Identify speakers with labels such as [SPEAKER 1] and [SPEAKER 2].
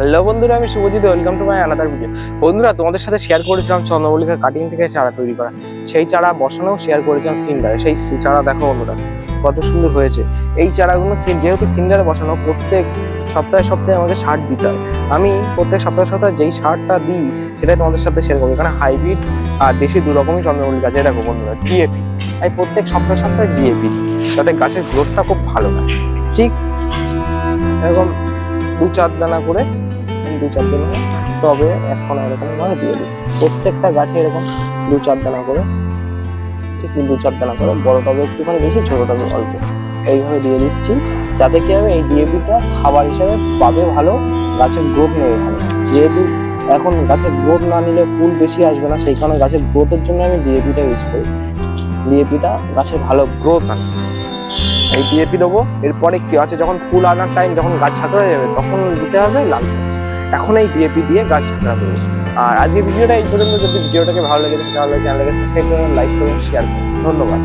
[SPEAKER 1] Hello বন্ধুরা, আমি Subhajit welcome to my another video বন্ধুরা, তোমাদের সাথে শেয়ার করেছিলাম চন্দ্রমল্লিকা কাটিং থেকে চারা তৈরি করা। সেই চারা বসানো শেয়ার করেছিলাম সিন্ডারে। সেই চারা দেখো বন্ধুরা, কত সুন্দর হয়েছে। এই চারাগুলো যেহেতু সিন্ডারে বসানো, প্রত্যেক সপ্তাহে সপ্তাহে আমাকে সার দিতে হয়। আমি প্রত্যেক সপ্তাহে সপ্তাহে যেই সারটা দিই, সেটাই তোমাদের সাথে শেয়ার করব। এখানে হাইব্রিড আর দেশি দু রকমই চন্দ্রমল্লিকা, যে দেখো বন্ধুরা ডিএপি আমি প্রত্যেক সপ্তাহে সপ্তাহে ডিএপি যাতে গাছের গ্রোথটা খুব ভালো হয়। ঠিক এরকম দু চার দানা করে দু চার দানা তবে এখন এরকম ভাবে দিয়ে দিই। প্রত্যেকটা গাছে এরকম দু চার দানা করে, ঠিক দু চার দানা করে বড় টবে একটুখানি বেশি ছোট টবে অল্প। এইভাবে দিয়ে দিচ্ছি, যাতে কি হবে, এই ডিএপিটা খাবার হিসাবে পাবে ভালো, গাছের গ্রোথ নেই এখানে যেহেতু এখন গাছের গ্রোথ না নিলে ফুল বেশি আসবে না, সেই কারণে গাছের গ্রোথের জন্য আমি ডিএপিটা ইউজ করি। ডিএপিটা গাছের ভালো গ্রোথ আনে। এই ডিএপি দেবো, এরপরে কি আছে, যখন ফুল আনার টাইম যখন গাছ ছাঁকড়া হয়ে যাবে, তখন দিতে হবে সবজি। এখন এই ডিএপি দিয়ে গাছ ছাড়া করব। আর আজকে ভিডিওটা এই পর্যন্ত। যদি ভিডিওটাকে ভালো লেগে থাকে, তাহলে চ্যানেলকে সাবস্ক্রাইব করুন লাইক করুন শেয়ার করুন। ধন্যবাদ।